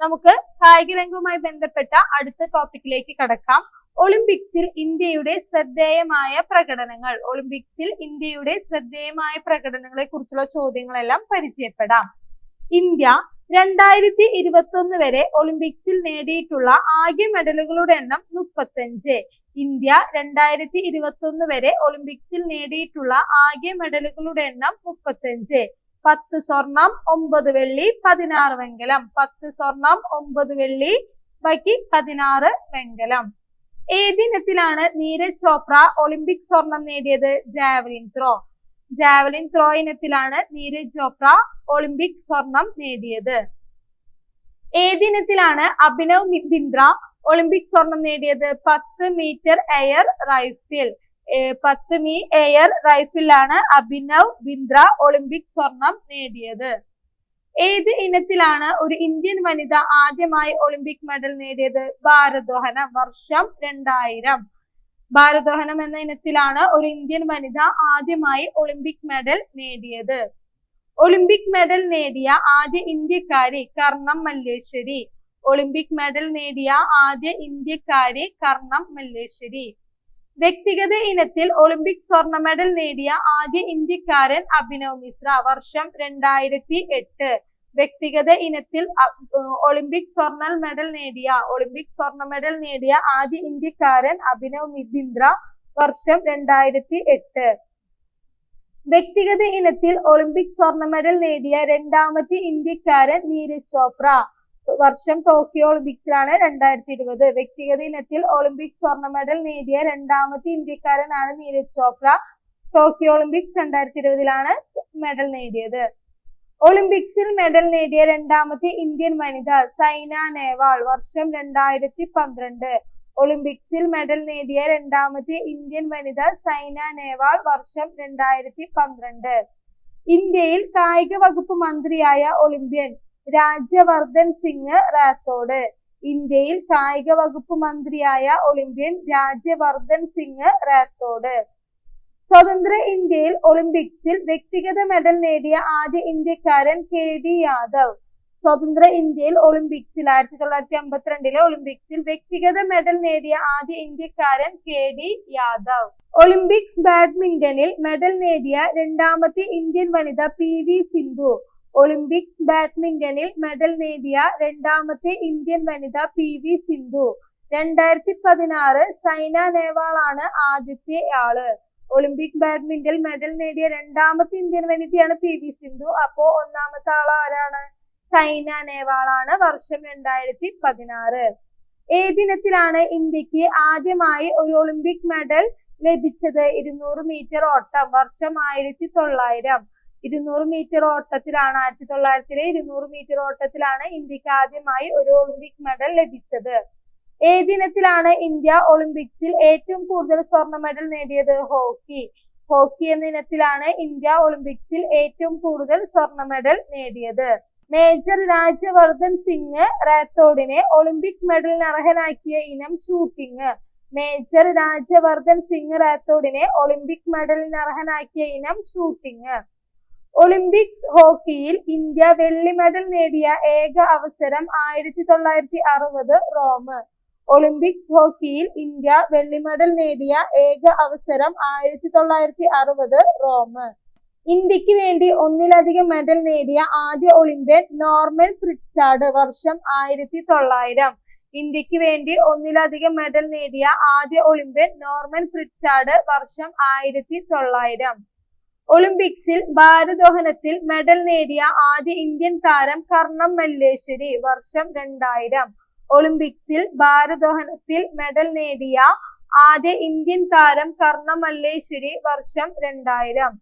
നമുക്ക് കായിക രംഗവുമായി ബന്ധപ്പെട്ട അടുത്ത ടോപ്പിക്കിലേക്ക് കടക്കാം. ഒളിമ്പിക്സിൽ ഇന്ത്യയുടെ ശ്രദ്ധേയമായ പ്രകടനങ്ങൾ. ഒളിമ്പിക്സിൽ ഇന്ത്യയുടെ ശ്രദ്ധേയമായ പ്രകടനങ്ങളെ കുറിച്ചുള്ള ചോദ്യങ്ങളെല്ലാം പരിചയപ്പെടാം. ഇന്ത്യ രണ്ടായിരത്തി ഇരുപത്തി വരെ ഒളിമ്പിക്സിൽ നേടിയിട്ടുള്ള ആകെ മെഡലുകളുടെ എണ്ണം മുപ്പത്തഞ്ച്. ഇന്ത്യ രണ്ടായിരത്തി ഇരുപത്തി വരെ ഒളിമ്പിക്സിൽ നേടിയിട്ടുള്ള ആകെ മെഡലുകളുടെ എണ്ണം മുപ്പത്തഞ്ച്. പത്ത് സ്വർണം ഒമ്പത് വെള്ളി പതിനാറ് വെങ്കലം. പത്ത് സ്വർണം ഒമ്പത് വെള്ളി ബാക്കി പതിനാറ് വെങ്കലം. ഏതിനത്തിലാണ് നീരജ് ചോപ്ര ഒളിമ്പിക് സ്വർണം നേടിയത്? Javelin throw. ജാവലിൻ ത്രോ ഇനത്തിലാണ് നീരജ് ചോപ്ര ഒളിമ്പിക് സ്വർണം നേടിയത്. ഏതിനത്തിലാണ് അഭിനവ് ബിന്ദ്ര ഒളിമ്പിക് സ്വർണം നേടിയത്? പത്ത് മീറ്റർ എയർ ഏർ പത്ത് മീ എയർ റൈഫിലാണ് അഭിനവ് ബിന്ദ്ര ഒളിമ്പിക് സ്വർണം നേടിയത്. ഏത് ഇനത്തിലാണ് ഒരു ഇന്ത്യൻ വനിത ആദ്യമായി ഒളിമ്പിക് മെഡൽ നേടിയത്? ഭാരദോഹനം വർഷം രണ്ടായിരം. ഭാരദോഹനം എന്ന ഇനത്തിലാണ് ഒരു ഇന്ത്യൻ വനിത ആദ്യമായി ഒളിമ്പിക് മെഡൽ നേടിയത്. ഒളിമ്പിക് മെഡൽ നേടിയ ആദ്യ ഇന്ത്യക്കാരി കർണം മല്ലേശ്വരി. ഒളിമ്പിക് മെഡൽ നേടിയ ആദ്യ ഇന്ത്യക്കാരി കർണം മല്ലേശ്വരി. വ്യക്തിഗത ഇനത്തിൽ ഒളിമ്പിക് സ്വർണ മെഡൽ നേടിയ ആദ്യ ഇന്ത്യക്കാരൻ അഭിനവ് മിശ്ര വർഷം രണ്ടായിരത്തി എട്ട് വ്യക്തിഗത ഇനത്തിൽ ഒളിമ്പിക് സ്വർണ മെഡൽ നേടിയ ഒളിമ്പിക് സ്വർണ മെഡൽ നേടിയ ആദ്യ ഇന്ത്യക്കാരൻ അഭിനവ് മിഥിന്ദ്ര വർഷം രണ്ടായിരത്തി എട്ട് വ്യക്തിഗത ഇനത്തിൽ ഒളിമ്പിക് സ്വർണ മെഡൽ നേടിയ രണ്ടാമത്തെ ഇന്ത്യക്കാരൻ നീരജ് ചോപ്ര വർഷം ടോക്കിയോ ഒളിമ്പിക്സിലാണ് രണ്ടായിരത്തി ഇരുപത്. വ്യക്തിഗത ഇനത്തിൽ ഒളിമ്പിക് സ്വർണ മെഡൽ നേടിയ രണ്ടാമത്തെ ഇന്ത്യക്കാരനാണ് നീരജ് ചോപ്ര. ടോക്കിയോ ഒളിമ്പിക്സ് രണ്ടായിരത്തി ഇരുപതിലാണ് മെഡൽ നേടിയത്. ഒളിമ്പിക്സിൽ മെഡൽ നേടിയ രണ്ടാമത്തെ ഇന്ത്യൻ വനിത സൈന നേവാൾ വർഷം രണ്ടായിരത്തി പന്ത്രണ്ട്. ഒളിമ്പിക്സിൽ മെഡൽ നേടിയ രണ്ടാമത്തെ ഇന്ത്യൻ വനിത സൈന നേവാൾ വർഷം രണ്ടായിരത്തി പന്ത്രണ്ട്. ഇന്ത്യയിൽ കായിക വകുപ്പ് മന്ത്രിയായ ഒളിമ്പ്യൻ രാജ്യവർദ്ധൻ സിംഗ് റാത്തോഡ്. ഇന്ത്യയിൽ കായിക വകുപ്പ് മന്ത്രിയായ ഒളിമ്പ്യൻ രാജ്യവർദ്ധൻ സിംഗ് റാത്തോഡ്. സ്വതന്ത്ര ഇന്ത്യയിൽ ഒളിമ്പിക്സിൽ വ്യക്തിഗത മെഡൽ നേടിയ ആദ്യ ഇന്ത്യക്കാരൻ കെ ഡി യാദവ്. സ്വതന്ത്ര ഇന്ത്യയിൽ ഒളിമ്പിക്സിൽ ആയിരത്തി തൊള്ളായിരത്തി അമ്പത്തിരണ്ടിലെ ഒളിമ്പിക്സിൽ വ്യക്തിഗത മെഡൽ നേടിയ ആദ്യ ഇന്ത്യക്കാരൻ കെ ഡി യാദവ്. ഒളിമ്പിക്സ് ബാഡ്മിന്റണിൽ മെഡൽ നേടിയ രണ്ടാമത്തെ ഇന്ത്യൻ വനിത പി വി സിന്ധു. ഒളിമ്പിക്സ് ബാഡ്മിന്റണിൽ മെഡൽ നേടിയ രണ്ടാമത്തെ ഇന്ത്യൻ വനിത പി വി സിന്ധു. രണ്ടായിരത്തി പതിനാറ് സൈന നേവാൾ ആണ് ആദ്യത്തെ ആൾ. ഒളിമ്പിക് ബാഡ്മിന്റൺ മെഡൽ നേടിയ രണ്ടാമത്തെ ഇന്ത്യൻ വനിതയാണ് പി വി സിന്ധു. അപ്പോ ഒന്നാമത്തെ ആൾ ആരാണ്? സൈന നേവാൾ ആണ് വർഷം രണ്ടായിരത്തി പതിനാറ് ഏതിനത്തിലാണ് ഇന്ത്യയ്ക്ക് ആദ്യമായി ഒരു ഒളിമ്പിക് മെഡൽ ലഭിച്ചത്. ഇരുന്നൂറ് മീറ്റർ ഓട്ടം വർഷം ആയിരത്തി തൊള്ളായിരം ഇരുന്നൂറ് മീറ്റർ ഓട്ടത്തിലാണ് ആയിരത്തി തൊള്ളായിരത്തിലെ ഇരുന്നൂറ് മീറ്റർ ഓട്ടത്തിലാണ് ഇന്ത്യയ്ക്ക് ആദ്യമായി ഒരു ഒളിമ്പിക് മെഡൽ ലഭിച്ചത്. ഏതിനത്തിലാണ് ഇന്ത്യ ഒളിമ്പിക്സിൽ ഏറ്റവും കൂടുതൽ സ്വർണ മെഡൽ നേടിയത് ഹോക്കി. ഹോക്കി എന്ന ഇനത്തിലാണ് ഇന്ത്യ ഒളിമ്പിക്സിൽ ഏറ്റവും കൂടുതൽ സ്വർണ മെഡൽ നേടിയത്. മേജർ രാജ്യവർദ്ധൻ സിംഗ് റാത്തോഡിനെ ഒളിമ്പിക് മെഡലിന് അർഹനാക്കിയ ഇനം ഷൂട്ടിംഗ്. മേജർ രാജ്യവർദ്ധൻ സിംഗ് റാത്തോഡിനെ ഒളിമ്പിക് മെഡലിന് അർഹനാക്കിയ ഇനം ഷൂട്ടിംഗ്. ഒളിമ്പിക്സ് ഹോക്കിയിൽ ഇന്ത്യ വെള്ളി മെഡൽ നേടിയ ഏക അവസരം ആയിരത്തി തൊള്ളായിരത്തി അറുപത് റോം ഒളിമ്പിക്സ് ഹോക്കിയിൽ ഇന്ത്യ വെള്ളി മെഡൽ നേടിയ ഏക അവസരം ആയിരത്തി തൊള്ളായിരത്തി അറുപത് റോം ഇന്ത്യയ്ക്ക് വേണ്ടി ഒന്നിലധികം മെഡൽ നേടിയ ആദ്യ ഒളിമ്പ്യൻ നോർമൽ പ്രിച്ചാർഡ് വർഷം ആയിരത്തി തൊള്ളായിരം ഇന്ത്യയ്ക്ക് വേണ്ടി ഒന്നിലധികം മെഡൽ നേടിയ ആദ്യ ഒളിമ്പ്യൻ നോർമൽ പ്രിച്ചാർഡ് വർഷം ആയിരത്തി തൊള്ളായിരം ഒളിമ്പിക്സിൽ ഭാരദോഹനത്തിൽ മെഡൽ നേടിയ ആദ്യ ഇന്ത്യൻ താരം കർണം മല്ലേശ്വരി വർഷം രണ്ടായിരം. ഒളിമ്പിക്സിൽ ഭാരദോഹനത്തിൽ മെഡൽ നേടിയ ആദ്യ ഇന്ത്യൻ താരം കർണം മല്ലേശ്വരി വർഷം രണ്ടായിരം.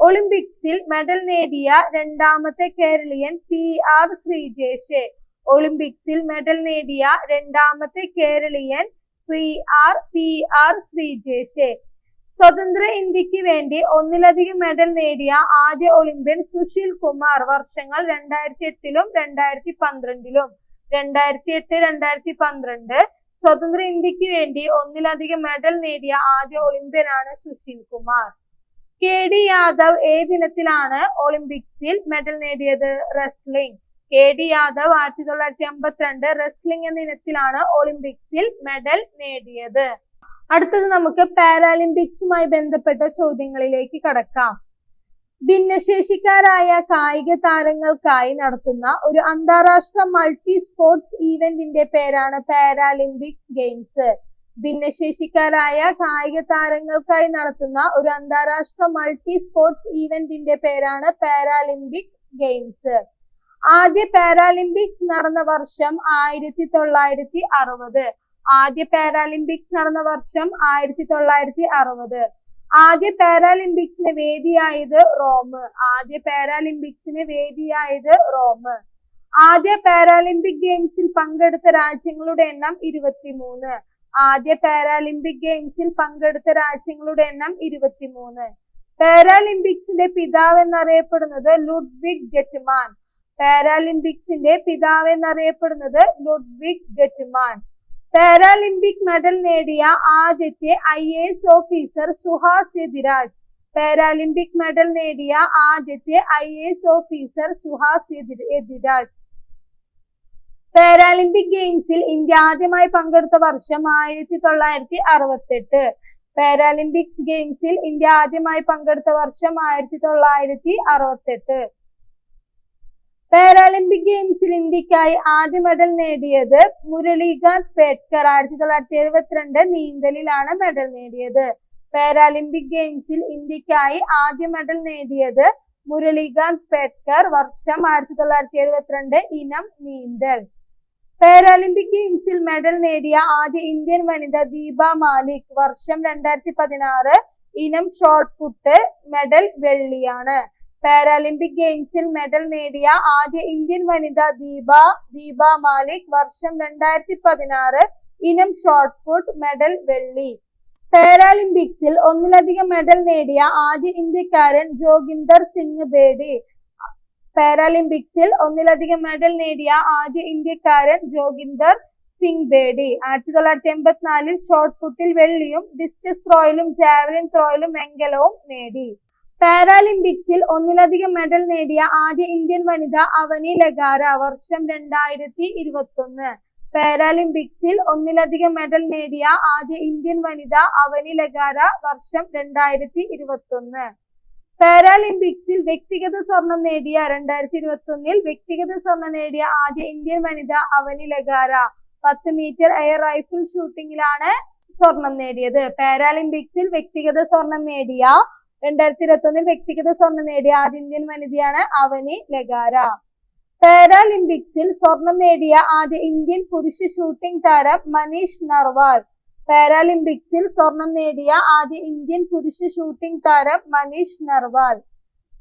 ഒളിമ്പിക്സിൽ മെഡൽ നേടിയ രണ്ടാമത്തെ കേരളീയൻ പി ആർ ശ്രീജേഷ്. ഒളിമ്പിക്സിൽ മെഡൽ നേടിയ രണ്ടാമത്തെ കേരളീയൻ P R P R Sreejesh. സ്വതന്ത്ര ഇന്ത്യയ്ക്ക് വേണ്ടി ഒന്നിലധികം മെഡൽ നേടിയ ആദ്യ ഒളിമ്പ്യൻ സുശീൽ കുമാർ വർഷങ്ങൾ രണ്ടായിരത്തി എട്ടിലും രണ്ടായിരത്തി പന്ത്രണ്ടിലും രണ്ടായിരത്തി എട്ട് രണ്ടായിരത്തി പന്ത്രണ്ട് സ്വതന്ത്ര ഇന്ത്യയ്ക്ക് വേണ്ടി ഒന്നിലധികം മെഡൽ നേടിയ ആദ്യ ഒളിമ്പ്യനാണ് സുശീൽ കുമാർ. കെ ഡി യാദവ് ഏതിനത്തിലാണ് ഒളിമ്പിക്സിൽ മെഡൽ നേടിയത്? റെസ്ലിംഗ് കെ ഡി യാദവ് ആയിരത്തി തൊള്ളായിരത്തി അമ്പത്തിരണ്ട് റെസ്ലിംഗ് എന്ന ഇനത്തിലാണ് ഒളിമ്പിക്സിൽ മെഡൽ നേടിയത്. അടുത്തത് നമുക്ക് പാരാലിമ്പിക്സുമായി ബന്ധപ്പെട്ട ചോദ്യങ്ങളിലേക്ക് കടക്കാം. ഭിന്നശേഷിക്കാരായ കായിക താരങ്ങൾക്കായി നടത്തുന്ന ഒരു അന്താരാഷ്ട്ര മൾട്ടി സ്പോർട്സ് ഈവന്റിന്റെ പേരാണ് പാരാലിമ്പിക്സ് ഗെയിംസ്. ഭിന്നശേഷിക്കാരായ കായിക താരങ്ങൾക്കായി നടത്തുന്ന ഒരു അന്താരാഷ്ട്ര മൾട്ടി സ്പോർട്സ് ഈവന്റിന്റെ പേരാണ് പാരാലിമ്പിക് ഗെയിംസ്. ആദ്യ പാരാലിമ്പിക്സ് നടന്ന വർഷം ആയിരത്തി തൊള്ളായിരത്തി അറുപത്. ആദ്യ പാരാലിമ്പിക്സ് നടന്ന വർഷം ആയിരത്തി തൊള്ളായിരത്തി അറുപത് ആദ്യ പാരാലിമ്പിക്സിന് വേദിയായത് റോം ആദ്യ പാരാലിമ്പിക്സിന് വേദിയായത് റോം ആദ്യ പാരാലിമ്പിക് ഗെയിംസിൽ പങ്കെടുത്ത രാജ്യങ്ങളുടെ എണ്ണം ഇരുപത്തിമൂന്ന്. ആദ്യ പാരാലിമ്പിക് ഗെയിംസിൽ പങ്കെടുത്ത രാജ്യങ്ങളുടെ എണ്ണം ഇരുപത്തിമൂന്ന്. പാരാലിമ്പിക്സിന്റെ പിതാവ് എന്നറിയപ്പെടുന്നത് ലുഡ്വിഗ് ഗെറ്റ്മാൻ. പാരാലിമ്പിക്സിന്റെ പിതാവ് എന്നറിയപ്പെടുന്നത് ലുഡ്വിഗ് ഗെറ്റ്മാൻ. പാരാലിമ്പിക് മെഡൽ നേടിയ ആദ്യത്തെ I A S officer Suhas Yathiraj. Paralympic medal നേടിയ ആദ്യത്തെ I A S officer Suhas Yathiraj. Paralympic ഗെയിംസിൽ ഇന്ത്യ ആദ്യമായി പങ്കെടുത്ത വർഷം ആയിരത്തി തൊള്ളായിരത്തി അറുപത്തെട്ട് പാരാലിമ്പിക്സ് ഗെയിംസിൽ ഇന്ത്യ ആദ്യമായി പങ്കെടുത്ത വർഷം ആയിരത്തി തൊള്ളായിരത്തി അറുപത്തെട്ട് പാരാലിമ്പിക് ഗെയിംസിൽ ഇന്ത്യക്കായി ആദ്യ മെഡൽ നേടിയത് മുരളീകാന്ത് പേട്കർ. ആയിരത്തി തൊള്ളായിരത്തി എഴുപത്തിരണ്ട് നീന്തലിലാണ് മെഡൽ നേടിയത്. പാരാലിമ്പിക് ഗെയിംസിൽ ഇന്ത്യക്കായി ആദ്യ മെഡൽ നേടിയത് മുരളീകാന്ത് പേട്കർ. വർഷം ആയിരത്തി തൊള്ളായിരത്തി എഴുപത്തിരണ്ട് ഇനം നീന്തൽ. പാരാലിമ്പിക് ഗെയിംസിൽ മെഡൽ നേടിയ ആദ്യ ഇന്ത്യൻ വനിത ദീപ മാലിക്. വർഷം രണ്ടായിരത്തി പതിനാറ് ഇനം ഷോട്ട് പുട്ട് മെഡൽ വെള്ളിയാണ്. പാരാലിമ്പിക് ഗെയിംസിൽ മെഡൽ നേടിയ ആദ്യ ഇന്ത്യൻ വനിത ദീപ ദീപ മാലിക് വർഷം രണ്ടായിരത്തി പതിനാറ് ഇനം ഷോട്ട് പുട്ട് മെഡൽ വെള്ളി. പാരാലിമ്പിക്സിൽ ഒന്നിലധികം മെഡൽ നേടിയ ആദ്യ ഇന്ത്യക്കാരൻ ജോഗിന്ദർ സിംഗ് ബേഡി പാരാലിമ്പിക്സിൽ ഒന്നിലധികം മെഡൽ നേടിയ ആദ്യ ഇന്ത്യക്കാരൻ ജോഗിന്ദർ സിംഗ് ബേഡി ആയിരത്തി തൊള്ളായിരത്തി എൺപത്തിനാലിൽ ഷോട്ട് പുട്ടിൽ വെള്ളിയും ഡിസ്കസ് ത്രോയിലും ജാവലിൻ ത്രോയിലും വെങ്കലവും നേടി. പാരാലിമ്പിക്സിൽ ഒന്നിലധികം മെഡൽ നേടിയ ആദ്യ ഇന്ത്യൻ വനിത അവനി ലഗാര വർഷം രണ്ടായിരത്തി ഇരുപത്തി ഒന്ന് പാരാലിമ്പിക്സിൽ ഒന്നിലധികം മെഡൽ നേടിയ ആദ്യ ഇന്ത്യൻ വനിത അവനി ലഗാര വർഷം രണ്ടായിരത്തി ഇരുപത്തി ഒന്ന് പാരാലിമ്പിക്സിൽ വ്യക്തിഗത സ്വർണം നേടിയ രണ്ടായിരത്തി ഇരുപത്തി ഒന്നിൽ വ്യക്തിഗത സ്വർണം നേടിയ ആദ്യ ഇന്ത്യൻ വനിത അവനി ലഗാര പത്ത് മീറ്റർ എയർ റൈഫിൾ ഷൂട്ടിങ്ങിലാണ് സ്വർണം നേടിയത്. പാരാലിമ്പിക്സിൽ വ്യക്തിഗത സ്വർണം നേടിയ രണ്ടായിരത്തി ഇരുപത്തി വ്യക്തിഗത സ്വർണം നേടിയ ആദ്യ ഇന്ത്യൻ വനിതയാണ് അവനി ലഗാര. പാരാലിമ്പിക്സിൽ സ്വർണം നേടിയ ആദ്യ ഇന്ത്യൻ പുരുഷ ഷൂട്ടിംഗ് താരം മനീഷ് നർവാൾ. പാരാലിമ്പിക്സിൽ സ്വർണം നേടിയ ആദ്യ ഇന്ത്യൻ പുരുഷ ഷൂട്ടിംഗ് താരം മനീഷ് നർവാൾ.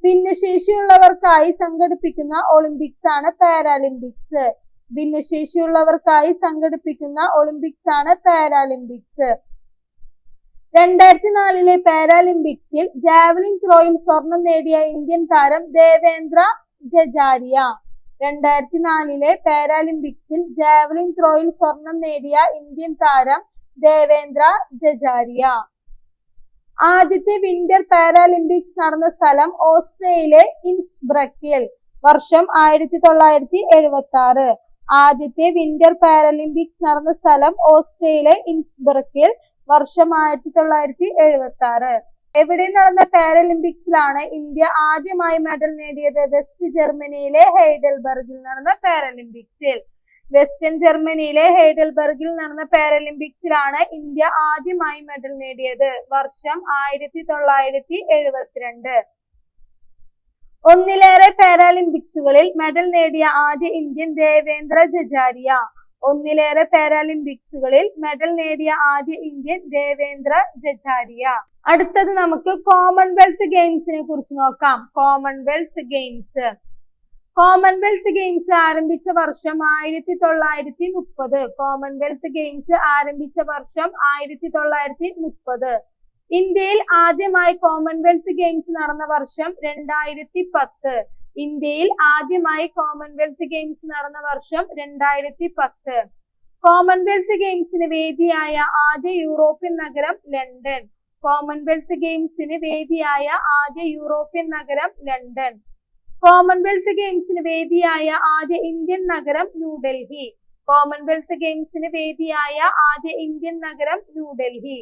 ഭിന്നശേഷിയുള്ളവർക്കായി സംഘടിപ്പിക്കുന്ന ഒളിമ്പിക്സ് ആണ് പാരാലിമ്പിക്സ്. ഭിന്നശേഷിയുള്ളവർക്കായി സംഘടിപ്പിക്കുന്ന ഒളിമ്പിക്സ് ആണ് പാരാലിമ്പിക്സ്. രണ്ടായിരത്തി നാലിലെ പാരാലിമ്പിക്സിൽ ജാവലിൻ ത്രോയിൽ സ്വർണം നേടിയ ഇന്ത്യൻ താരം ദേവേന്ദ്ര ജജാരിയ. രണ്ടായിരത്തി നാലിലെ പാരാലിമ്പിക്സിൽ ജാവലിൻ ത്രോയിൽ സ്വർണം നേടിയ ഇന്ത്യൻ താരം ദേവേന്ദ്ര ജജാരിയ. ആദ്യത്തെ വിന്റർ പാരാലിമ്പിക്സ് നടന്ന സ്ഥലം ഓസ്ട്രേലിയയിലെ ഇൻസ്ബ്രക്കിൽ വർഷം ആയിരത്തി തൊള്ളായിരത്തി എഴുപത്തി ആറ് ആദ്യത്തെ വിന്റർ പാരാലിമ്പിക്സ് നടന്ന സ്ഥലം ഓസ്ട്രേലിയയിലെ ഇൻസ്ബ്രക്കിൽ വർഷം ആയിരത്തി തൊള്ളായിരത്തി എഴുപത്തി ആറ് എവിടെ നടന്ന പാരലിമ്പിക്സിലാണ് ഇന്ത്യ ആദ്യമായി മെഡൽ നേടിയത്. വെസ്റ്റ് ജർമ്മനിയിലെ ഹെയ്ഡൽബർഗിൽ നടന്ന പാരലിമ്പിക്സിൽ. വെസ്റ്റേൺ ജർമ്മനിയിലെ ഹെയ്ഡൽബർഗിൽ നടന്ന പാരലിമ്പിക്സിലാണ് ഇന്ത്യ ആദ്യമായി മെഡൽ നേടിയത്. വർഷം ആയിരത്തി തൊള്ളായിരത്തി എഴുപത്തിരണ്ട് ഒന്നിലേറെ പാരാലിമ്പിക്സുകളിൽ മെഡൽ നേടിയ ആദ്യ ഇന്ത്യൻ ദേവേന്ദ്ര ജജാരിയ. ഒന്നിലേറെ പാരാലിമ്പിക്സുകളിൽ മെഡൽ നേടിയ ആദ്യ ഇന്ത്യൻ ദേവേന്ദ്ര ജജാരിയ. അടുത്തത് നമുക്ക് കോമൺവെൽത്ത് ഗെയിംസിനെ കുറിച്ച് നോക്കാം. കോമൺവെൽത്ത് ഗെയിംസ് കോമൺവെൽത്ത് ഗെയിംസ് ആരംഭിച്ച വർഷം ആയിരത്തി തൊള്ളായിരത്തി മുപ്പത് കോമൺവെൽത്ത് ഗെയിംസ് ആരംഭിച്ച വർഷം ആയിരത്തി തൊള്ളായിരത്തി മുപ്പത് ഇന്ത്യയിൽ ആദ്യമായി കോമൺവെൽത്ത് ഗെയിംസ് നടന്ന വർഷം രണ്ടായിരത്തി പത്ത് ഇന്ത്യയിൽ ആദ്യമായി കോമൺവെൽത്ത് ഗെയിംസ് നടന്ന വർഷം രണ്ടായിരത്തി പത്ത് കോമൺവെൽത്ത് ഗെയിംസിന് വേദിയായ ആദ്യ യൂറോപ്യൻ നഗരം ലണ്ടൻ. കോമൺവെൽത്ത് ഗെയിംസിന് വേദിയായ ആദ്യ യൂറോപ്യൻ നഗരം ലണ്ടൻ. കോമൺവെൽത്ത് ഗെയിംസിന് വേദിയായ ആദ്യ ഇന്ത്യൻ നഗരം ന്യൂഡൽഹി. കോമൺവെൽത്ത് ഗെയിംസിന് വേദിയായ ആദ്യ ഇന്ത്യൻ നഗരം ന്യൂഡൽഹി.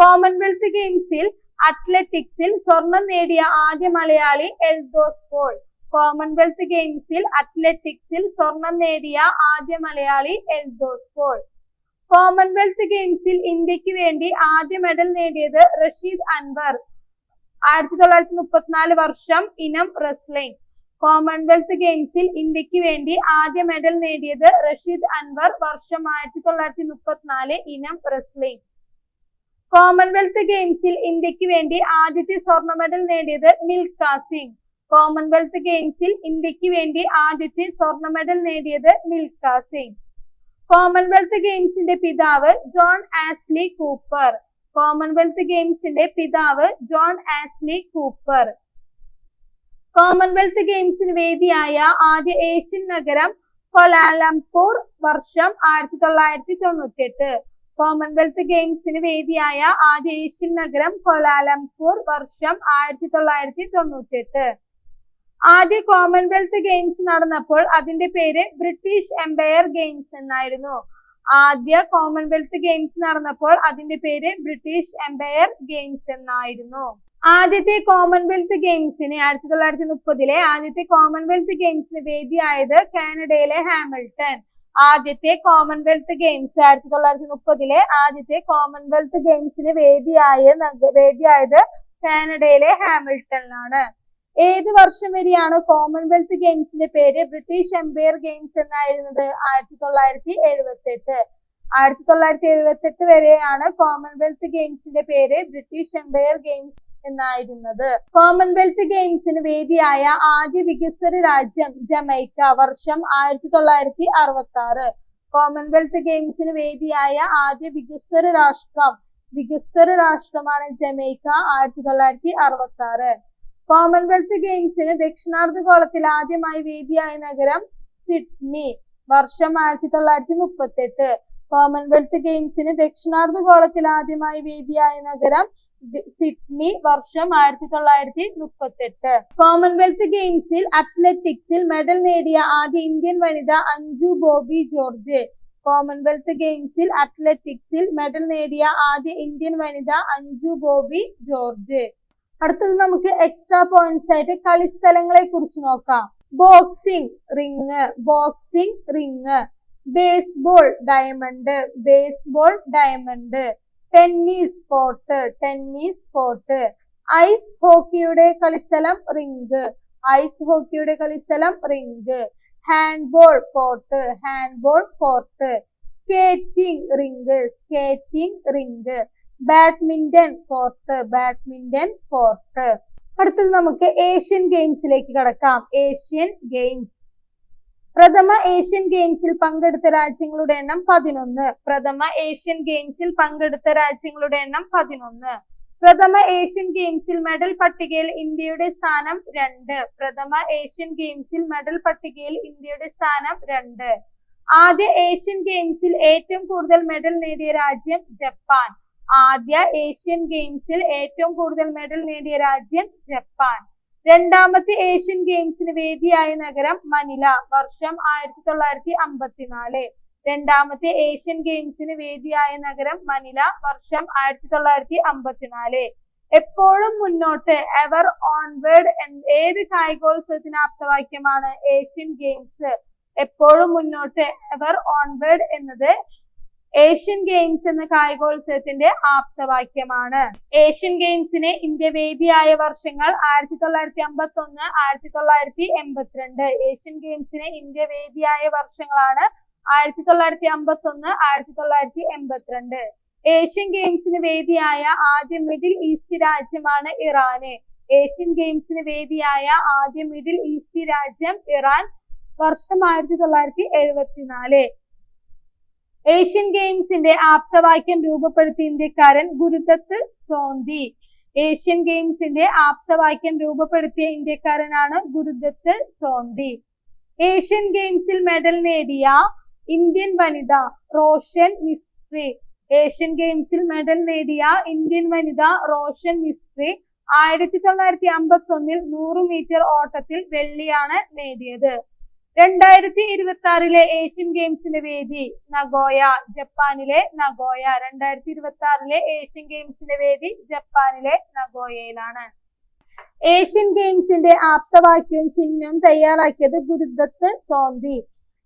കോമൺവെൽത്ത് ഗെയിംസിൽ അത്ലറ്റിക്സിൽ സ്വർണം നേടിയ ആദ്യ മലയാളി എൽദോസ് പോൾ. കോമൺവെൽത്ത് ഗെയിംസിൽ അത്ലറ്റിക്സിൽ സ്വർണം നേടിയ ആദ്യ മലയാളി എൽദോസ് പോൾ കോമൺവെൽത്ത് ഗെയിംസിൽ ഇന്ത്യയ്ക്ക് വേണ്ടി ആദ്യ മെഡൽ നേടിയത് റഷീദ് അൻവർ. ആയിരത്തി തൊള്ളായിരത്തി മുപ്പത്തിനാല് വർഷം ഇനം റെസ്ലിംഗ് കോമൺവെൽത്ത് ഗെയിംസിൽ ഇന്ത്യയ്ക്ക് വേണ്ടി ആദ്യ മെഡൽ നേടിയത് റഷീദ് അൻവർ വർഷം ആയിരത്തി തൊള്ളായിരത്തി മുപ്പത്തിനാല് ഇനം റെസ്ലിംഗ് കോമൺവെൽത്ത് ഗെയിംസിൽ ഇന്ത്യയ്ക്ക് വേണ്ടി ആദ്യത്തെ സ്വർണ മെഡൽ നേടിയത് മിൽഖ സിംഗ്. കോമൺവെൽത്ത് ഗെയിംസിൽ ഇന്ത്യയ്ക്ക് വേണ്ടി ആദ്യത്തെ സ്വർണ മെഡൽ നേടിയത് മിൽഖ സിംഗ് കോമൺവെൽത്ത് ഗെയിംസിന്റെ പിതാവ് ജോൺ ആസ്ലി കൂപ്പർ. കോമൺവെൽത്ത് ഗെയിംസിന്റെ പിതാവ് ജോൺ ആസ്ലി കൂപ്പർ. കോമൺവെൽത്ത് ഗെയിംസിന് വേദിയായ ആദ്യ ഏഷ്യൻ നഗരം കൊലാലംപൂർ വർഷം ആയിരത്തി തൊള്ളായിരത്തി തൊണ്ണൂറ്റി എട്ട് കോമൺവെൽത്ത് ഗെയിംസിന് വേദിയായ ആദ്യ ഏഷ്യൻ നഗരം കൊലാലംപൂർ വർഷം ആയിരത്തി തൊള്ളായിരത്തി തൊണ്ണൂറ്റി എട്ട് ആദ്യ കോമൺവെൽത്ത് ഗെയിംസ് നടന്നപ്പോൾ അതിന്റെ പേര് ബ്രിട്ടീഷ് എംപയർ ഗെയിംസ് എന്നായിരുന്നു. ആദ്യ കോമൺവെൽത്ത് ഗെയിംസ് നടന്നപ്പോൾ അതിന്റെ പേര് ബ്രിട്ടീഷ് എംപയർ ഗെയിംസ് എന്നായിരുന്നു. ആദ്യത്തെ കോമൺവെൽത്ത് ഗെയിംസിന് ആയിരത്തി തൊള്ളായിരത്തി മുപ്പതിലെ ആദ്യത്തെ കോമൺവെൽത്ത് ഗെയിംസിന് വേദിയായത് കാനഡയിലെ ഹാമിൽട്ടൺ. ആദ്യത്തെ കോമൺവെൽത്ത് ഗെയിംസ് ആയിരത്തി തൊള്ളായിരത്തി മുപ്പതിലെ ആദ്യത്തെ കോമൺവെൽത്ത് ഗെയിംസിന് വേദിയായ വേദിയായത് കാനഡയിലെ ഹാമിൽട്ടണിലാണ്. ഏത് വർഷം വരെയാണ് കോമൺവെൽത്ത് ഗെയിംസിന്റെ പേര്? ബ്രിട്ടീഷ് എംപയർ ഗെയിംസ് എന്നായിരുന്നത് ആയിരത്തി തൊള്ളായിരത്തി എഴുപത്തി എട്ട് ആയിരത്തി തൊള്ളായിരത്തി എഴുപത്തി എട്ട് വരെയാണ് കോമൺവെൽത്ത് ഗെയിംസിന്റെ പേര് ബ്രിട്ടീഷ് എംപയർ ഗെയിംസ് എന്നായിരുന്നത്. കോമൺവെൽത്ത് ഗെയിംസിന് വേദിയായ ആദ്യ വികസ്വര രാജ്യം ജമൈക്ക വർഷം ആയിരത്തി തൊള്ളായിരത്തി അറുപത്തി ആറ് കോമൺവെൽത്ത് ഗെയിംസിന് വേദിയായ ആദ്യ വികസ്വര രാഷ്ട്രം വികസ്വര രാഷ്ട്രമാണ് ജമൈക്ക ആയിരത്തി തൊള്ളായിരത്തി അറുപത്തി ആറ് കോമൺവെൽത്ത് ഗെയിംസിന് ദക്ഷിണാർദ്ധഗോളത്തിൽ ആദ്യമായി വേദിയായ നഗരം സിഡ്നി. വർഷം ആയിരത്തി തൊള്ളായിരത്തി മുപ്പത്തി എട്ട് കോമൺവെൽത്ത് ഗെയിംസിന് ദക്ഷിണാർദ്ധഗോളത്തിൽ ആദ്യമായി വേദിയായ നഗരം സിഡ്നി. വർഷം ആയിരത്തി തൊള്ളായിരത്തി മുപ്പത്തി എട്ട് കോമൺവെൽത്ത് ഗെയിംസിൽ അത്ലറ്റിക്സിൽ മെഡൽ നേടിയ ആദ്യ ഇന്ത്യൻ വനിത അഞ്ജു ബോബി ജോർജ്. കോമൺവെൽത്ത് ഗെയിംസിൽ അത്ലറ്റിക്സിൽ മെഡൽ നേടിയ ആദ്യ ഇന്ത്യൻ വനിത അഞ്ജു ബോബി ജോർജ്. അടുത്തത് നമുക്ക് എക്സ്ട്രാ പോയിന്റ്സ് ആയിട്ട് കളിസ്ഥലങ്ങളെ കുറിച്ച് നോക്കാം. Boxing ring boxing ring baseball diamond baseball diamond tennis court tennis court ice ഹോക്കിയുടെ കളിസ്ഥലം റിങ് ഐസ് ഹോക്കിയുടെ കളിസ്ഥലം ring handball court handball court skating ring skating ring badminton court badminton court. അടുത്തത് നമുക്ക് ഏഷ്യൻ ഗെയിംസിലേക്ക് കടക്കാം. Asian games. പ്രഥമ Asian ഗെയിംസിൽ പങ്കെടുത്ത രാജ്യങ്ങളുടെ എണ്ണം പതിനൊന്ന്. പ്രഥമ ഏഷ്യൻ ഗെയിംസിൽ പങ്കെടുത്ത രാജ്യങ്ങളുടെ എണ്ണം പതിനൊന്ന്. പ്രഥമ ഏഷ്യൻ ഗെയിംസിൽ മെഡൽ പട്ടികയിൽ ഇന്ത്യയുടെ സ്ഥാനം രണ്ട്. പ്രഥമ ഏഷ്യൻ ഗെയിംസിൽ മെഡൽ പട്ടികയിൽ ഇന്ത്യയുടെ സ്ഥാനം രണ്ട്. ആദ്യ ഏഷ്യൻ ഗെയിംസിൽ ഏറ്റവും കൂടുതൽ മെഡൽ നേടിയ രാജ്യം ജപ്പാൻ. ആദ്യ ഏഷ്യൻ ഗെയിംസിൽ ഏറ്റവും കൂടുതൽ മെഡൽ നേടിയ രാജ്യം ജപ്പാൻ. രണ്ടാമത്തെ ഏഷ്യൻ ഗെയിംസിന് വേദിയായ നഗരം മനില വർഷം ആയിരത്തി തൊള്ളായിരത്തി അമ്പത്തിനാല് രണ്ടാമത്തെ ഏഷ്യൻ ഗെയിംസിന് വേദിയായ നഗരം മനില വർഷം ആയിരത്തി തൊള്ളായിരത്തി അമ്പത്തിനാല് എപ്പോഴും മുന്നോട്ട് എവർ ഓൺവേർഡ് ഏത് കായികോത്സവത്തിന് ആപ്തവാക്യമാണ് ഏഷ്യൻ ഗെയിംസ് എപ്പോഴും മുന്നോട്ട് എവർ ഓൺവേർഡ് എന്നത് ഏഷ്യൻ ഗെയിംസ് എന്ന കായികോത്സവത്തിന്റെ ആപ്തവാക്യമാണ്. ഏഷ്യൻ ഗെയിംസിനെ ഇന്ത്യ വേദിയായ വർഷങ്ങൾ ആയിരത്തി തൊള്ളായിരത്തി അമ്പത്തി ഒന്ന് ആയിരത്തി തൊള്ളായിരത്തി എൺപത്തിരണ്ട് ഏഷ്യൻ ഗെയിംസിനെ ഇന്ത്യ വേദിയായ വർഷങ്ങളാണ് ആയിരത്തി തൊള്ളായിരത്തി അമ്പത്തി ഒന്ന് ആയിരത്തി തൊള്ളായിരത്തി എൺപത്തിരണ്ട് ഏഷ്യൻ ഗെയിംസിന് വേദിയായ ആദ്യ മിഡിൽ ഈസ്റ്റ് രാജ്യമാണ് ഇറാന് ഏഷ്യൻ ഗെയിംസിന് വേദിയായ ആദ്യ മിഡിൽ ഈസ്റ്റ് രാജ്യം ഇറാൻ വർഷം ആയിരത്തി തൊള്ളായിരത്തി എഴുപത്തിനാല് ഏഷ്യൻ ഗെയിംസിന്റെ ആപ്തവാക്യം രൂപപ്പെടുത്തിയ ഇന്ത്യക്കാരൻ ഗുരുദത്ത് സോന്തി. ഏഷ്യൻ ഗെയിംസിന്റെ ആപ്തവാക്യം രൂപപ്പെടുത്തിയ ഇന്ത്യക്കാരനാണ് ഗുരുദത്ത് സോന്തി. ഏഷ്യൻ ഗെയിംസിൽ മെഡൽ നേടിയ ഇന്ത്യൻ വനിത റോഷൻ മിസ്ട്രി ഏഷ്യൻ ഗെയിംസിൽ മെഡൽ നേടിയ ഇന്ത്യൻ വനിത റോഷൻ മിസ്ട്രി ആയിരത്തി തൊള്ളായിരത്തി അമ്പത്തി ഒന്നിൽ നൂറ് മീറ്റർ ഓട്ടത്തിൽ വെള്ളിയാണ് നേടിയത്. രണ്ടായിരത്തി ഇരുപത്തി ആറിലെ ഏഷ്യൻ ഗെയിംസിന്റെ വേദി നഗോയ ജപ്പാനിലെ നഗോയ. രണ്ടായിരത്തി ഇരുപത്തി ആറിലെ ഏഷ്യൻ ഗെയിംസിന്റെ വേദി ജപ്പാനിലെ നഗോയയിലാണ്. ഏഷ്യൻ ഗെയിംസിന്റെ ആപ്തവാക്യവും ചിഹ്നവും തയ്യാറാക്കിയത് ഗുരുദത്ത് സോന്തി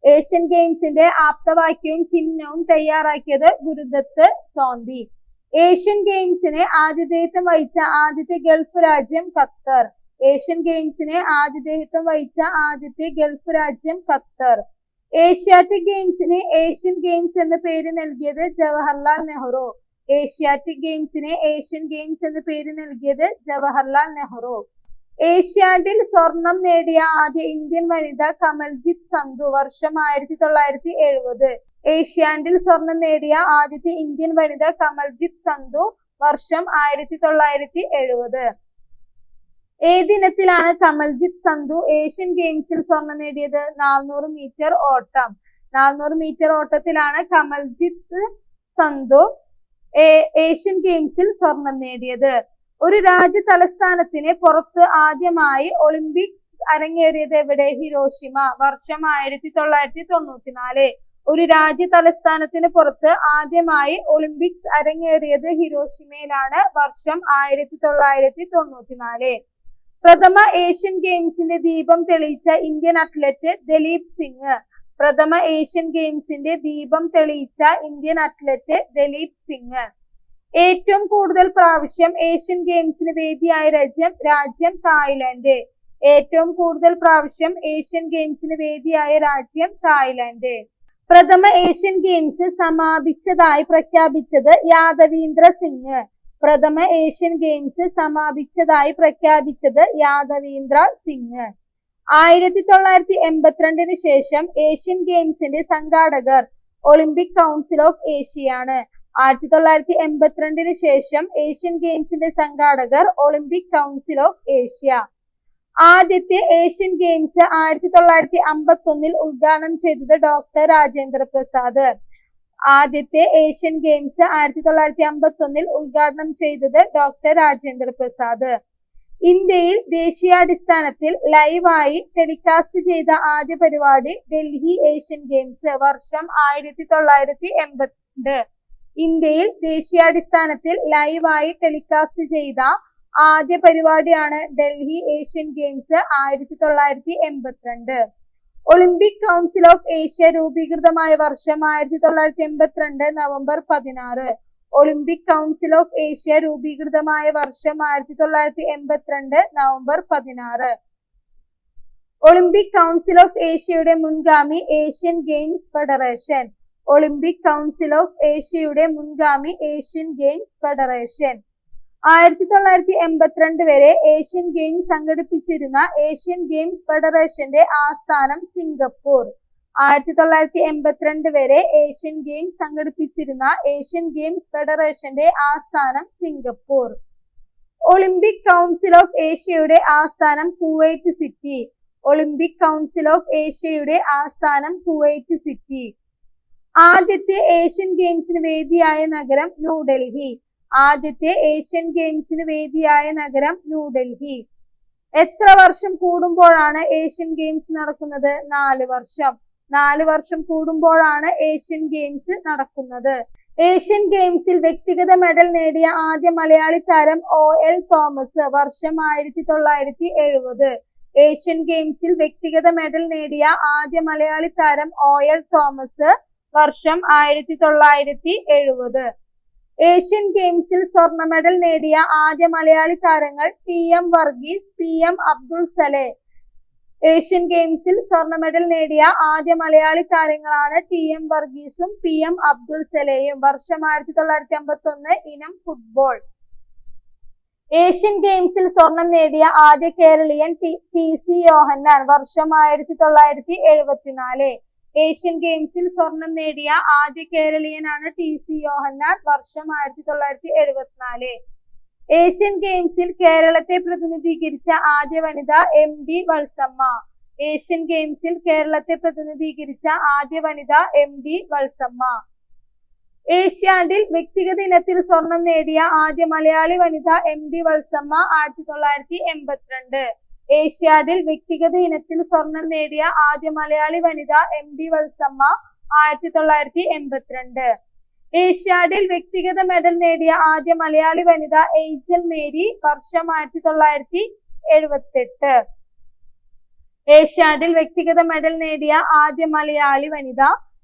ഏഷ്യൻ ഗെയിംസിന്റെ ആപ്തവാക്യവും ചിഹ്നവും തയ്യാറാക്കിയത് ഗുരുദത്ത് സോന്തി ഏഷ്യൻ ഗെയിംസിന് ആതിഥേയത്വം വഹിച്ച ആദ്യത്തെ ഗൾഫ് രാജ്യം ഖത്തർ. ഏഷ്യൻ ഗെയിംസിന് ആതിഥേയത്വം വഹിച്ച ആദ്യത്തെ ഗൾഫ് രാജ്യം ഖത്തർ. ഏഷ്യാറ്റിക് ഗെയിംസിന് ഏഷ്യൻ ഗെയിംസ് എന്ന പേര് നൽകിയത് ജവഹർലാൽ നെഹ്റു. ഏഷ്യാറ്റിക് ഗെയിംസിന് ഏഷ്യൻ ഗെയിംസ് എന്ന പേര് നൽകിയത് ജവഹർലാൽ നെഹ്റു. ഏഷ്യാഡിൽ സ്വർണം നേടിയ ആദ്യ ഇന്ത്യൻ വനിത കമൽജിത് സന്ധു വർഷം ആയിരത്തി തൊള്ളായിരത്തി എഴുപത് ഏഷ്യാഡിൽ സ്വർണം നേടിയ ആദ്യത്തെ ഇന്ത്യൻ വനിത കമൽജിത് സന്ധു വർഷം ആയിരത്തി തൊള്ളായിരത്തി എഴുപത് ഏതിനത്തിലാണ് കമൽജിത്ത് സന്ധു ഏഷ്യൻ ഗെയിംസിൽ സ്വർണം നേടിയത്? നാനൂറ് മീറ്റർ ഓട്ടം. നാനൂറ് മീറ്റർ ഓട്ടത്തിലാണ് കമൽജിത്ത് സന്ധു ഏഷ്യൻ ഗെയിംസിൽ സ്വർണം നേടിയത്. ഒരു രാജ്യ തലസ്ഥാനത്തിന് പുറത്ത് ആദ്യമായി ഒളിമ്പിക്സ് അരങ്ങേറിയത് എവിടെ? ഹിരോഷിമ. വർഷം ആയിരത്തി തൊള്ളായിരത്തി തൊണ്ണൂറ്റിനാല് ഒരു രാജ്യ തലസ്ഥാനത്തിന് പുറത്ത് ആദ്യമായി ഒളിമ്പിക്സ് അരങ്ങേറിയത് ഹിരോഷിമയിലാണ്. വർഷം ആയിരത്തി തൊള്ളായിരത്തി തൊണ്ണൂറ്റിനാല് പ്രഥമ ഏഷ്യൻ ഗെയിംസിന്റെ ദീപം തെളിയിച്ച ഇന്ത്യൻ അത്ലറ്റ് ദലീപ് സിംഗ്. പ്രഥമ ഏഷ്യൻ ഗെയിംസിന്റെ ദീപം തെളിയിച്ച ഇന്ത്യൻ അത്ലറ്റ് ദലീപ് സിംഗ്. ഏറ്റവും കൂടുതൽ പ്രാവശ്യം ഏഷ്യൻ ഗെയിംസിന് വേദിയായ രാജ്യം രാജ്യം തായ്ലാന്റ് ഏറ്റവും കൂടുതൽ പ്രാവശ്യം ഏഷ്യൻ ഗെയിംസിന് വേദിയായ രാജ്യം തായ്ലാന്റ് പ്രഥമ ഏഷ്യൻ ഗെയിംസ് സമാപിച്ചതായി പ്രഖ്യാപിച്ചത് യാദവീന്ദ്ര സിംഗ്. പ്രഥമ ഏഷ്യൻ ഗെയിംസ് സമാപിച്ചതായി പ്രഖ്യാപിച്ചത് യാദവീന്ദ്ര സിംഗ്. ആയിരത്തി തൊള്ളായിരത്തി എൺപത്തിരണ്ടിന് ശേഷം ഏഷ്യൻ ഗെയിംസിന്റെ സംഘാടകർ ഒളിമ്പിക് കൗൺസിൽ ഓഫ് ഏഷ്യയാണ്. ആയിരത്തി തൊള്ളായിരത്തി എൺപത്തിരണ്ടിന് ശേഷം ഏഷ്യൻ ഗെയിംസിന്റെ സംഘാടകർ ഒളിമ്പിക് കൗൺസിൽ ഓഫ് ഏഷ്യ. ആദ്യത്തെ ഏഷ്യൻ ഗെയിംസ് ആയിരത്തി തൊള്ളായിരത്തി അമ്പത്തി ഒന്നിൽ ഉദ്ഘാടനം ചെയ്തത് ഡോക്ടർ രാജേന്ദ്ര പ്രസാദ് ആദ്യത്തെ ഏഷ്യൻ ഗെയിംസ് ആയിരത്തി തൊള്ളായിരത്തി അമ്പത്തി ഒന്നിൽ ഉദ്ഘാടനം ചെയ്തത് ഡോക്ടർ രാജേന്ദ്ര പ്രസാദ്. ഇന്ത്യയിൽ ദേശീയാടിസ്ഥാനത്തിൽ ലൈവായി ടെലികാസ്റ്റ് ചെയ്ത ആദ്യ പരിപാടി ഡൽഹി ഏഷ്യൻ ഗെയിംസ് വർഷം ആയിരത്തി തൊള്ളായിരത്തി എൺപത്തിരണ്ട് ഇന്ത്യയിൽ ദേശീയാടിസ്ഥാനത്തിൽ ലൈവായി ടെലികാസ്റ്റ് ചെയ്ത ആദ്യ പരിപാടിയാണ് ഡൽഹി ഏഷ്യൻ ഗെയിംസ് ആയിരത്തി തൊള്ളായിരത്തി എൺപത്തിരണ്ട് ഒളിമ്പിക് കൗൺസിൽ ഓഫ് ഏഷ്യ രൂപീകൃതമായ വർഷം ആയിരത്തി തൊള്ളായിരത്തി എൺപത്തിരണ്ട് നവംബർ പതിനാറ്. ഒളിമ്പിക് കൗൺസിൽ ഓഫ് ഏഷ്യ രൂപീകൃതമായ വർഷം ആയിരത്തി തൊള്ളായിരത്തി എൺപത്തിരണ്ട് നവംബർ പതിനാറ്. ഒളിമ്പിക് കൗൺസിൽ ഓഫ് ഏഷ്യയുടെ മുൻഗാമി Asian Games Federation Olympic Council of ഏഷ്യയുടെ മുൻഗാമി ഏഷ്യൻ ഗെയിംസ് ഫെഡറേഷൻ ആയിരത്തി തൊള്ളായിരത്തി എൺപത്തിരണ്ട് വരെ ഏഷ്യൻ ഗെയിംസ് സംഘടിപ്പിച്ചിരുന്ന ഏഷ്യൻ ഗെയിംസ് ഫെഡറേഷന്റെ ആസ്ഥാനം സിംഗപ്പൂർ. ആയിരത്തി തൊള്ളായിരത്തി എൺപത്തിരണ്ട് വരെ ഏഷ്യൻ ഗെയിംസ് സംഘടിപ്പിച്ചിരുന്ന ഏഷ്യൻ ഗെയിംസ് ഫെഡറേഷന്റെ ആസ്ഥാനം സിംഗപ്പൂർ. ഒളിമ്പിക് കൗൺസിൽ ഓഫ് ഏഷ്യയുടെ ആസ്ഥാനം Kuwait City. Olympic Council of ഏഷ്യയുടെ ആസ്ഥാനം കുവൈറ്റ് സിറ്റി. ആദ്യത്തെ ഏഷ്യൻ ഗെയിംസിന് വേദിയായ നഗരം ന്യൂഡൽഹി. ആദ്യത്തെ ഏഷ്യൻ ഗെയിംസിന് വേദിയായ നഗരം ന്യൂഡൽഹി എത്ര വർഷം കൂടുമ്പോഴാണ് ഏഷ്യൻ ഗെയിംസ് നടക്കുന്നത്? നാല് വർഷം. നാല് വർഷം കൂടുമ്പോഴാണ് ഏഷ്യൻ ഗെയിംസ് നടക്കുന്നത്. ഏഷ്യൻ ഗെയിംസിൽ വ്യക്തിഗത മെഡൽ നേടിയ ആദ്യ മലയാളി താരം ഒ എൽ തോമസ് വർഷം ആയിരത്തി തൊള്ളായിരത്തി എഴുപത് ഏഷ്യൻ ഗെയിംസിൽ വ്യക്തിഗത മെഡൽ നേടിയ ആദ്യ മലയാളി താരം ഒ എൽ തോമസ് വർഷം ആയിരത്തി തൊള്ളായിരത്തി എഴുപത് ഏഷ്യൻ ഗെയിംസിൽ സ്വർണ മെഡൽ നേടിയ ആദ്യ മലയാളി താരങ്ങൾ T M Varghese P M Abdul Saleh. Asian ഗെയിംസിൽ സ്വർണ മെഡൽ നേടിയ ആദ്യ മലയാളി താരങ്ങളാണ് ടി എം വർഗീസും പി എം അബ്ദുൾ സലേയും. വർഷം ആയിരത്തി തൊള്ളായിരത്തി അമ്പത്തി ഒന്ന് ഇനം ഫുട്ബോൾ. ഏഷ്യൻ ഗെയിംസിൽ സ്വർണം നേടിയ ആദ്യ കേരളീയൻ ടി- സി യോഹന്നാൻ വർഷം ആയിരത്തി തൊള്ളായിരത്തി എഴുപത്തിനാല് ഏഷ്യൻ ഗെയിംസിൽ സ്വർണം നേടിയ ആദ്യ കേരളീയനാണ് ടി സി യോഹന്നാൻ വർഷം ആയിരത്തി തൊള്ളായിരത്തി എഴുപത്തിനാല് ഏഷ്യൻ ഗെയിംസിൽ കേരളത്തെ പ്രതിനിധീകരിച്ച ആദ്യ വനിത എം ഡി വത്സമ്മ. ഏഷ്യൻ ഗെയിംസിൽ കേരളത്തെ പ്രതിനിധീകരിച്ച ആദ്യ വനിത എം ഡി വത്സമ്മ. ഏഷ്യാഡിൽ വ്യക്തിഗത ഇനത്തിൽ സ്വർണം നേടിയ ആദ്യ മലയാളി വനിത എം ഡി വത്സമ്മ ആയിരത്തി തൊള്ളായിരത്തി എൺപത്തിരണ്ട് ഏഷ്യാഡിൽ വ്യക്തിഗത ഇനത്തിൽ സ്വർണം നേടിയ ആദ്യ മലയാളി വനിത എം ഡി വത്സമ്മ ആയിരത്തി തൊള്ളായിരത്തി എൺപത്തിരണ്ട്. ഏഷ്യാഡിൽ വ്യക്തിഗത മെഡൽ നേടിയ ആദ്യ മലയാളി വനിത എയ്ജൽ മേരി വർഷം ആയിരത്തി തൊള്ളായിരത്തി എഴുപത്തെട്ട്. ഏഷ്യാഡിൽ വ്യക്തിഗത മെഡൽ നേടിയ ആദ്യ മലയാളി വനിത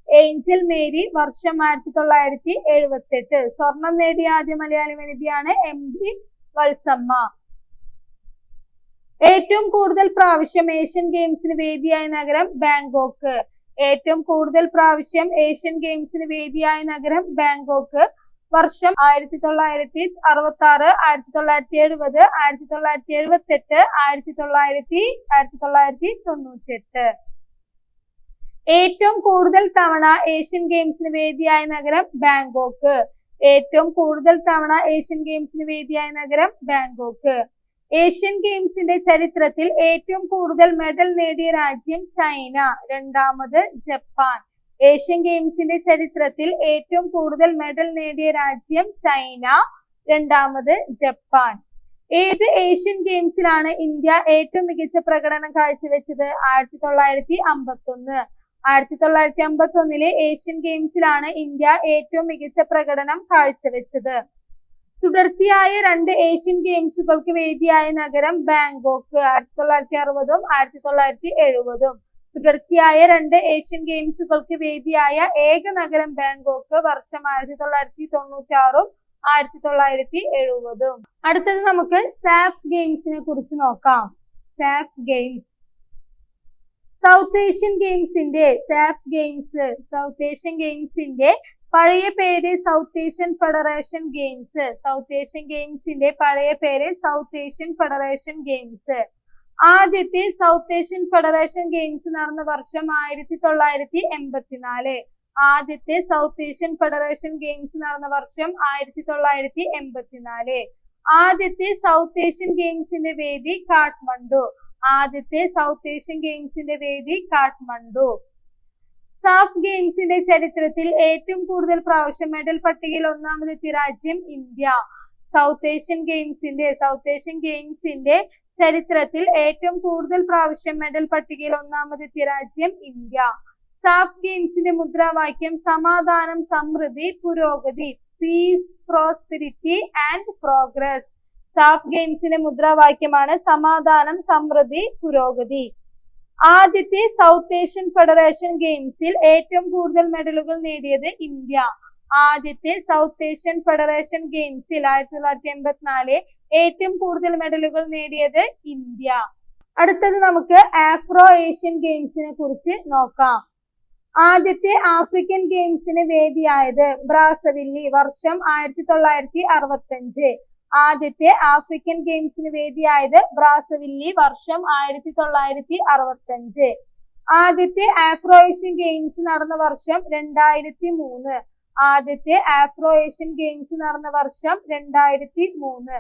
ഏഞ്ചൽ മേരി വർഷം ആയിരത്തി തൊള്ളായിരത്തി എഴുപത്തെട്ട്. സ്വർണം നേടിയ ആദ്യ മലയാളി വനിതയാണ് എം ഡി വത്സമ്മ. ഏറ്റവും കൂടുതൽ പ്രാവശ്യം ഏഷ്യൻ ഗെയിംസിന് വേദിയായ നഗരം ബാങ്കോക്ക് ഏറ്റവും കൂടുതൽ പ്രാവശ്യം ഏഷ്യൻ ഗെയിംസിന് വേദിയായ നഗരം ബാങ്കോക്ക് വർഷം ആയിരത്തി തൊള്ളായിരത്തി അറുപത്തി ആറ് ആയിരത്തി തൊള്ളായിരത്തി എഴുപത് ആയിരത്തി തൊള്ളായിരത്തി എഴുപത്തി എട്ട് ആയിരത്തി തൊള്ളായിരത്തി ആയിരത്തി തൊള്ളായിരത്തി തൊണ്ണൂറ്റി എട്ട് ഏറ്റവും കൂടുതൽ തവണ ഏഷ്യൻ ഗെയിംസിന് വേദിയായ നഗരം ബാങ്കോക്ക് ഏറ്റവും കൂടുതൽ തവണ ഏഷ്യൻ ഗെയിംസിന് വേദിയായ നഗരം ബാങ്കോക്ക് ഏഷ്യൻ ഗെയിംസിന്റെ ചരിത്രത്തിൽ ഏറ്റവും കൂടുതൽ മെഡൽ നേടിയ രാജ്യം ചൈന രണ്ടാമത് ജപ്പാൻ. ഏഷ്യൻ ഗെയിംസിന്റെ ചരിത്രത്തിൽ ഏറ്റവും കൂടുതൽ മെഡൽ നേടിയ രാജ്യം ചൈന രണ്ടാമത് ജപ്പാൻ. ഏത് ഏഷ്യൻ ഗെയിംസിലാണ് ഇന്ത്യ ഏറ്റവും മികച്ച പ്രകടനം കാഴ്ചവെച്ചത്? ആയിരത്തി തൊള്ളായിരത്തി അമ്പത്തി ഒന്ന് ആയിരത്തി തൊള്ളായിരത്തി അമ്പത്തി ഒന്നിലെ ഏഷ്യൻ ഗെയിംസിലാണ് ഇന്ത്യ ഏറ്റവും മികച്ച പ്രകടനം കാഴ്ചവെച്ചത്. തുടർച്ചയായ രണ്ട് ഏഷ്യൻ ഗെയിംസുകൾക്ക് വേദിയായ നഗരം ബാങ്കോക്ക് ആയിരത്തി തൊള്ളായിരത്തി അറുപതും ആയിരത്തി തൊള്ളായിരത്തി എഴുപതും തുടർച്ചയായ രണ്ട് ഏഷ്യൻ ഗെയിംസുകൾക്ക് വേദിയായ ഏക നഗരം ബാങ്കോക്ക് വർഷം ആയിരത്തി തൊള്ളായിരത്തി തൊണ്ണൂറ്റി ആറും ആയിരത്തി തൊള്ളായിരത്തി എഴുപതും അടുത്തത് നമുക്ക് സാഫ് ഗെയിംസിനെ കുറിച്ച് നോക്കാം. സാഫ് ഗെയിംസ് സൗത്ത് ഏഷ്യൻ ഗെയിംസിന്റെ സാഫ് ഗെയിംസ് സൗത്ത് ഏഷ്യൻ ഗെയിംസിന്റെ പഴയ പേര് South Asian Federation Games South Asian ഗെയിംസിന്റെ പഴയ പേര് സൗത്ത് ഏഷ്യൻ ഫെഡറേഷൻ ഗെയിംസ് ആദ്യത്തെ സൗത്ത് ഏഷ്യൻ ഫെഡറേഷൻ ഗെയിംസ് നടന്ന വർഷം ആയിരത്തി തൊള്ളായിരത്തി എൺപത്തിനാല് ആദ്യത്തെ സൗത്ത് ഏഷ്യൻ ഫെഡറേഷൻ ഗെയിംസ് നടന്ന വർഷം ആയിരത്തി തൊള്ളായിരത്തി എൺപത്തിനാല് ആദ്യത്തെ സൗത്ത് ഏഷ്യൻ ഗെയിംസിന്റെ വേദി കാഠ്മണ്ഡു. ആദ്യത്തെ സൗത്ത് ഏഷ്യൻ ഗെയിംസിന്റെ വേദി കാഠ്മണ്ഡു. സാഫ് ഗെയിംസിന്റെ ചരിത്രത്തിൽ ഏറ്റവും കൂടുതൽ പ്രാവശ്യം മെഡൽ പട്ടികയിൽ ഒന്നാമതെത്തിയ രാജ്യം ഇന്ത്യ. സൗത്ത് ഏഷ്യൻ ഗെയിംസിന്റെ സൗത്ത് ഏഷ്യൻ ഗെയിംസിന്റെ ചരിത്രത്തിൽ ഏറ്റവും കൂടുതൽ പ്രാവശ്യം മെഡൽ പട്ടികയിൽ ഒന്നാമതെത്തിയ രാജ്യം ഇന്ത്യ. സാഫ് ഗെയിംസിന്റെ മുദ്രാവാക്യം സമാധാനം സമൃദ്ധി പുരോഗതി peace prosperity and progress SAF ഗെയിംസിന്റെ മുദ്രാവാക്യമാണ് സമാധാനം സമൃദ്ധി പുരോഗതി. ആദ്യത്തെ സൗത്ത് ഏഷ്യൻ ഫെഡറേഷൻ ഗെയിംസിൽ ഏറ്റവും കൂടുതൽ മെഡലുകൾ നേടിയത് ഇന്ത്യ. ആദ്യത്തെ സൗത്ത് ഏഷ്യൻ ഫെഡറേഷൻ ഗെയിംസിൽ ആയിരത്തി തൊള്ളായിരത്തി എൺപത്തിനാല് ഏറ്റവും കൂടുതൽ മെഡലുകൾ നേടിയത് ഇന്ത്യ. അടുത്തത് നമുക്ക് ആഫ്രോ ഏഷ്യൻ ഗെയിംസിനെ കുറിച്ച് നോക്കാം. ആദ്യത്തെ ആഫ്രിക്കൻ ഗെയിംസിന് വേദിയായത് ബ്രാസവില്ലി വർഷം ആയിരത്തി തൊള്ളായിരത്തി അറുപത്തഞ്ച് ആദ്യത്തെ ആഫ്രിക്കൻ ഗെയിംസിന് വേദിയായത് ബ്രാസവില്ലി വർഷം ആയിരത്തി തൊള്ളായിരത്തി അറുപത്തഞ്ച് ആദ്യത്തെ ആഫ്രോ ഏഷ്യൻ ഗെയിംസ് നടന്ന വർഷം രണ്ടായിരത്തി മൂന്ന് ആദ്യത്തെ ആഫ്രോ ഏഷ്യൻ ഗെയിംസ് നടന്ന വർഷം രണ്ടായിരത്തി മൂന്ന്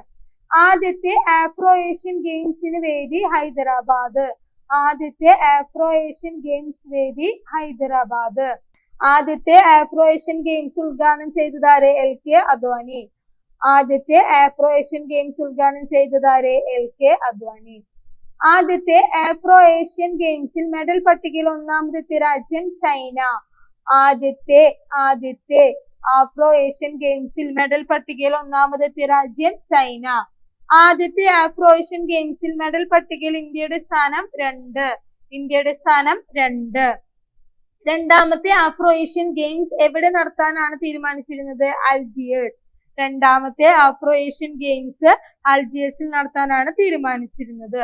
ആദ്യത്തെ ആഫ്രോ ഏഷ്യൻ ഗെയിംസിന് വേദി ഹൈദരാബാദ്. ആദ്യത്തെ ആഫ്രോ ഏഷ്യൻ ഗെയിംസ് വേദി ഹൈദരാബാദ്. ആദ്യത്തെ ആഫ്രോ ഏഷ്യൻ ഗെയിംസ് ഉദ്ഘാടനം ചെയ്തതാരെ? എൽ കെ അദ്വാനി ആദ്യത്തെ ആഫ്രോ ഏഷ്യൻ ഗെയിംസ് ഉദ്ഘാടനം ചെയ്തതാരെ എൽ കെ അദ്വാനി. ആദ്യത്തെ ആഫ്രോ ഏഷ്യൻ ഗെയിംസിൽ മെഡൽ പട്ടികയിൽ ഒന്നാമതെത്തിയ രാജ്യം ചൈന. ആദ്യത്തെ ആദ്യത്തെ ആഫ്രോ ഏഷ്യൻ ഗെയിംസിൽ മെഡൽ പട്ടികയിൽ ഒന്നാമതെത്തിയ രാജ്യം ചൈന. ആദ്യത്തെ ആഫ്രോ ഏഷ്യൻ ഗെയിംസിൽ മെഡൽ പട്ടികയിൽ ഇന്ത്യയുടെ സ്ഥാനം രണ്ട്. ഇന്ത്യയുടെ സ്ഥാനം രണ്ട്. രണ്ടാമത്തെ ആഫ്രോ ഏഷ്യൻ ഗെയിംസ് എവിടെ നടത്താനാണ് തീരുമാനിച്ചിരുന്നത്? അൽജിയേഴ്സ്. രണ്ടാമത്തെ ആഫ്രോ ഏഷ്യൻ ഗെയിംസ് അൽജിയേഴ്സിൽ നടത്താനാണ് തീരുമാനിച്ചിരുന്നത്.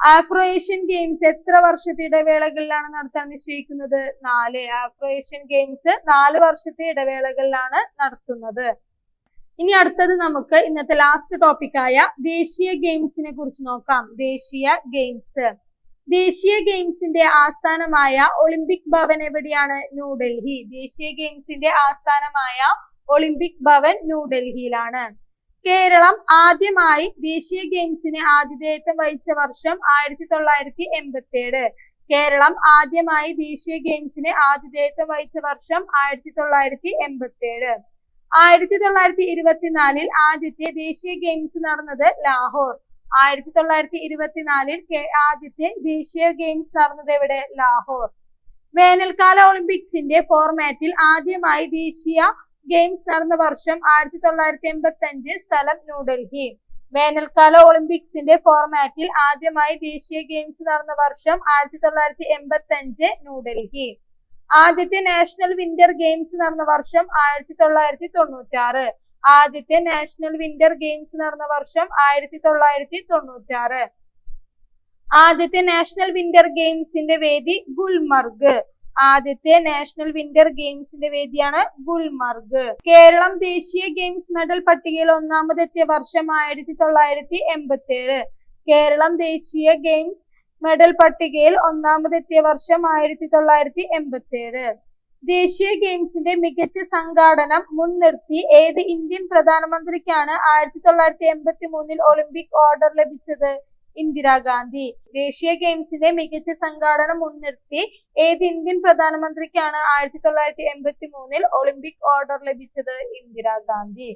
ആഫ്രോ ഏഷ്യൻ ഗെയിംസ് എത്ര വർഷത്തെ ഇടവേളകളിലാണ് നടത്താൻ നിശ്ചയിക്കുന്നത്? നാല്. ആഫ്രോ ഏഷ്യൻ ഗെയിംസ് നാല് വർഷത്തെ ഇടവേളകളിലാണ് നടത്തുന്നത്. ഇനി അടുത്തത് നമുക്ക് ഇന്നത്തെ ലാസ്റ്റ് ടോപ്പിക്കായ ദേശീയ ഗെയിംസിനെ കുറിച്ച് നോക്കാം. ദേശീയ ഗെയിംസ് ദേശീയ ഗെയിംസിന്റെ ആസ്ഥാനമായ ഒളിമ്പിക് ഭവൻ എവിടെയാണ്? ന്യൂഡൽഹി ദേശീയ ഗെയിംസിന്റെ ആസ്ഥാനമായ ഒളിമ്പിക് ഭവൻ ന്യൂഡൽഹിയിലാണ് കേരളം ആദ്യമായി ദേശീയ ഗെയിംസിന് ആതിഥേയത്വം വഹിച്ച വർഷം ആയിരത്തി തൊള്ളായിരത്തി എൺപത്തി ഏഴ് കേരളം ആദ്യമായി ദേശീയ ഗെയിംസിന് ആതിഥേയത്വം വഹിച്ച വർഷം ആയിരത്തി തൊള്ളായിരത്തി എൺപത്തി ഏഴ് ആയിരത്തി തൊള്ളായിരത്തി ഇരുപത്തിനാലിൽ ആദ്യത്തെ ദേശീയ ഗെയിംസ് നടന്നത് ലാഹോർ. ആയിരത്തി തൊള്ളായിരത്തി ഇരുപത്തിനാലിൽ ആദ്യത്തെ ദേശീയ ഗെയിംസ് നടന്നത് എവിടെ? ലാഹോർ. വേനൽക്കാല ഒളിമ്പിക്സിന്റെ ഫോർമാറ്റിൽ ആദ്യമായി ദേശീയ ഗെയിംസ് നടന്ന വർഷം ആയിരത്തി തൊള്ളായിരത്തി എൺപത്തി അഞ്ച് സ്ഥലം ന്യൂഡൽഹി. വേനൽക്കാല ഒളിമ്പിക്സിന്റെ ഫോർമാറ്റിൽ ആദ്യമായി ദേശീയ ഗെയിംസ് നടന്ന വർഷം ആയിരത്തി തൊള്ളായിരത്തി എൺപത്തി അഞ്ച് ന്യൂഡൽഹി. ആദ്യത്തെ നാഷണൽ വിന്റർ ഗെയിംസ് നടന്ന വർഷം ആയിരത്തി തൊള്ളായിരത്തി തൊണ്ണൂറ്റി ആറ് ആദ്യത്തെ നാഷണൽ വിന്റർ ഗെയിംസ് നടന്ന വർഷം ആയിരത്തി തൊള്ളായിരത്തി തൊണ്ണൂറ്റി ആറ് ആദ്യത്തെ നാഷണൽ വിന്റർ ഗെയിംസിന്റെ വേദി ഗുൽമർഗ്. ആദ്യത്തെ നാഷണൽ വിന്റർ ഗെയിംസിന്റെ വേദിയാണ് ഗുൽമർഗ്. കേരളം ദേശീയ ഗെയിംസ് മെഡൽ പട്ടികയിൽ ഒന്നാമതെത്തിയ വർഷം ആയിരത്തി തൊള്ളായിരത്തി എൺപത്തി ഏഴ് കേരളം ദേശീയ ഗെയിംസ് മെഡൽ പട്ടികയിൽ ഒന്നാമതെത്തിയ വർഷം ആയിരത്തി തൊള്ളായിരത്തി എൺപത്തി ഏഴ് ദേശീയ ഗെയിംസിന്റെ മികച്ച സംഘാടനം മുൻനിർത്തി ഏത് ഇന്ത്യൻ പ്രധാനമന്ത്രിക്കാണ് ആയിരത്തി തൊള്ളായിരത്തി എൺപത്തി മൂന്നിൽ ഒളിമ്പിക് ഓർഡർ ലഭിച്ചത്? ഇന്ദിരാഗാന്ധി. ദേശീയ ഗെയിംസിന്റെ മികച്ച സംഘാടനം മുൻനിർത്തി ഏത് ഇന്ത്യൻ പ്രധാനമന്ത്രിക്കാണ് ആയിരത്തി തൊള്ളായിരത്തി എൺപത്തി മൂന്നിൽ ഒളിമ്പിക് ഓർഡർ ലഭിച്ചത് ഇന്ദിരാഗാന്ധി?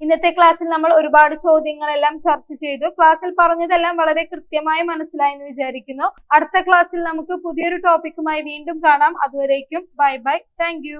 ഇന്നത്തെ ക്ലാസ്സിൽ നമ്മൾ ഒരുപാട് ചോദ്യങ്ങളെല്ലാം ചർച്ച ചെയ്തു. ക്ലാസ്സിൽ പറഞ്ഞതെല്ലാം വളരെ കൃത്യമായി മനസ്സിലായി എന്ന് വിചാരിക്കുന്നു. അടുത്ത ക്ലാസ്സിൽ നമുക്ക് പുതിയൊരു ടോപ്പിക്കുമായി വീണ്ടും കാണാം. അതുവരേക്കും ബൈ ബൈ. താങ്ക്